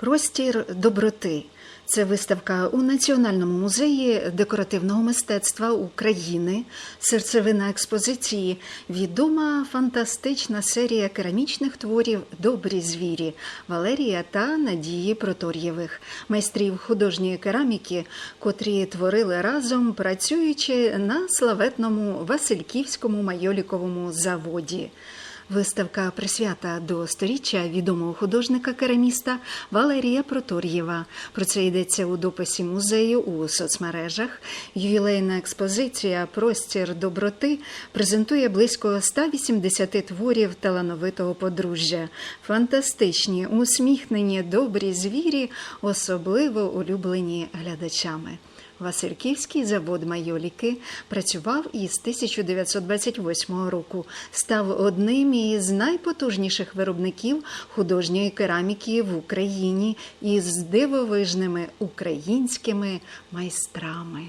Простір доброти. Це виставка у Національному музеї декоративного мистецтва України, серцевина експозиції, відома фантастична серія керамічних творів Добрі звірі Валерія та Надії Протор'євих, майстрів художньої кераміки, котрі творили разом, працюючи на славетному Васильківському майоліковому заводі. Виставка присвята до сторіччя відомого художника-кераміста Валерія Протор'єва. Про це йдеться у дописі музею у соцмережах. Ювілейна експозиція Простір доброти презентує близько 180 творів талановитого подружжя. Фантастичні, усміхнені, добрі звірі, особливо улюблені глядачами. Васильківський завод Майоліки працював із 1928 року. Став одним із найпотужніших виробників художньої кераміки в Україні із дивовижними українськими майстрами.